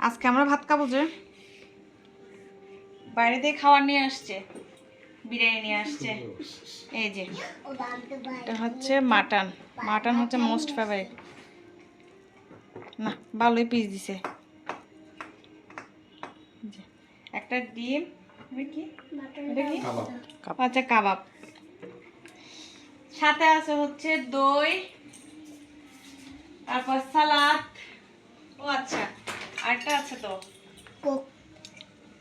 আজকে আমরা ভাত খাব যে? বাইরে থেকে খাবার নিয়ে আসছে। বিরিয়ানি নিয়ে আসছে। এই যে এটা হচ্ছে মাটন। মাটন হচ্ছে মোস্ট ফেভারিট না ভালোই পিস দিছে। যে, একটা ডিম আচ্ছা কাবাব। সাথে আছে হচ্ছে দই তারপর সালাদ। ও আচ্ছা। আরেকটা আছে তো?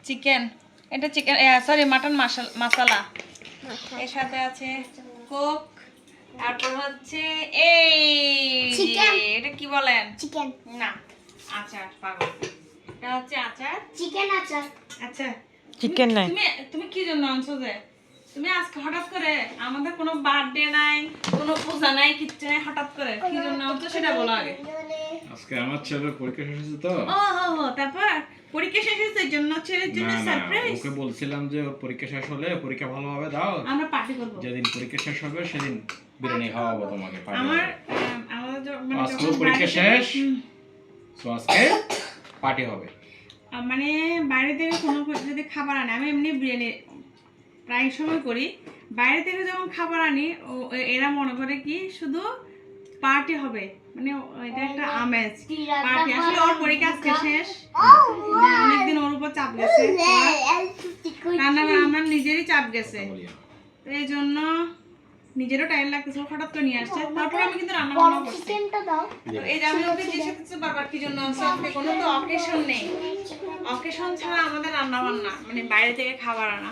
চিকেন এটা চিকেন সরি মাটন মশলা এর সাথে আছে কোক তারপর হচ্ছে এই এটা কি বলেন? চিকেন না আচার পাগল। এটা হচ্ছে আচার। চিকেন আচার। আচ্ছা। চিকেন নাই। তুমি তুমি কি জন্য আনছো যে? তুমি আজকে হঠাৎ করে আমাদের কোনো বার্থডে নাই কোনো পূজা নাই কিচ্ছু নাই হঠাৎ করে। কি জন্য আনছো সেটা বলো আগে। আজকে আমার ছেলের পরীক্ষা শেষ হয়েছে তো। ও হো হো তারপর পরীক্ষা শেষ হয়েছে জন্য ছেলের জন্য সারপ্রাইজ ওকে বলছিলাম যে ওর পরীক্ষা শেষ হলে পরীক্ষা ভালোভাবে দাও। আমরা পার্টি করব। যেদিন পরীক্ষা শেষ হবে সেদিন বিরিয়ানি খাওয়াবো তোমাকে party আমার য- মানে আজকে পরীক্ষা বাইরে থেকে- শেষ? তো আজকে পার্টি হবে। মানে বাইরে থেকে কোনো যদি খাবার আনে আমি এমনি বিরিয়ানি প্রায় সময় করি। বাইরে থেকে যখন খাবার আনি ও- এরা মনে করে কি শুধু পার্টি হবে। মানে এটা একটা আমেজ পার্টি আসলে ওর পরীক্ষা আজকে শেষ। মানে অনেকদিন ওর উপর চাপ গেছে। রান্না আমার নিজেরই চাপ গেছে। তো এই জন্য নিজেরও টাইম লাগতেছে হঠাৎ করে নিয়ে আসছে। তারপর আমি কিন্তু রান্না বান্না করছি। চিকেনটা দাও। তো এই যে আমি ওকে জিজ্ঞেস করতেছি বারবার কি জন্য আজকে কোনো তো অকেশন নেই? অকেশন ছাড়া আমাদের রান্না বান্না মানে বাইরে থেকে খাবার আনা।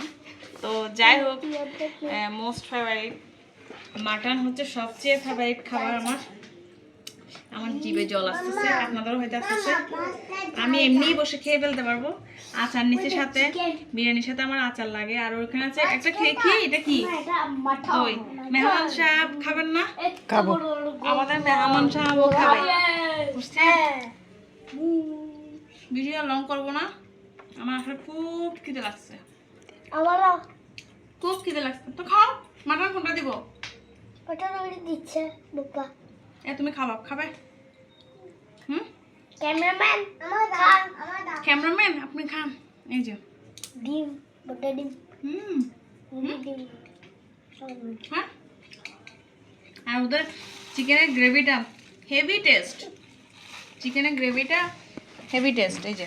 তো যাই হোক মোস্ট ফেভারিট মাটন হচ্ছে সবচেয়ে ফেভারিট খাবার আমার। আমার জিভে জল আসতেছে আপনাদেরও হয়তো আসতেছে। আমি এমনিই বসে খেয়ে ফেলতে পারব। আচার নিচের সাথে বিরিয়ানির সাথে আমার আচার লাগে। আর ওখানে আছে একটা খেয়ে কি? এটা কি? দই মেহমান সাহেব খাবেন না? খাব। আমাদের মেহমান সাহেবও খাবে। বুঝছেন ভিডিও লং করব না। আমার আসলে খুব খিদে লাগছে। আমারও খুব খিদে লাগছে। তো খাও মাটন কোনটা দিব? ওটা ধরে দিচ্ছে বাবা এ তুমি খাবা খাবে? হুম? ক্যামেরাম্যান আমার আমার দাও। ক্যামেরাম্যান আপনি খান। এই যে। ডিম বড় ডিম। হুম। ডিম। হ্যাঁ? আর ওদের চিকেনের গ্রেভিটা হেভি টেস্ট। চিকেনের গ্রেভিটা হেভি টেস্ট এই যে।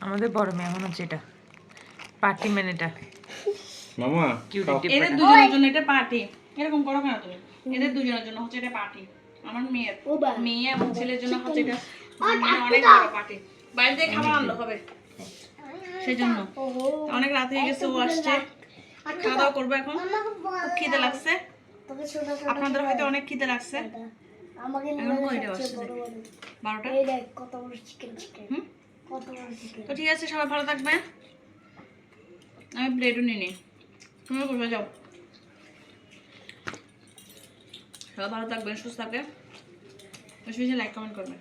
আমাদের বড় মেহমান হচ্ছে এটা। পার্টি ম্যান এটা। মামা কিউটি এদের দুজনের জন্য এটা পার্টি। এরকম করো কেন তুমি? এদের দুজনের জন্য হচ্ছে এটা পার্টি আমার মেয়ের। মেয়ে এবং ছেলের জন্য হচ্ছে এটা মানে অনেক বড় পার্টি বাইরে থেকে খাবার আনলো হবে? সেই জন্য অনেক রাত হয়ে গেছে ও আসছে। খাওয়া দাওয়া করব এখন। খুব খিদে লাগছে। আপনাদের হয়তো অনেক খিদে লাগছে। তো ঠিক আছে সবাই ভালো থাকবে আমি প্লেটও নিয়ে নিই। তুমি বসে যাও। সবাই ভালো থাকবেন সুস্থ থাকবেন। বেশি বেশি লাইক কমেন্ট করবেন।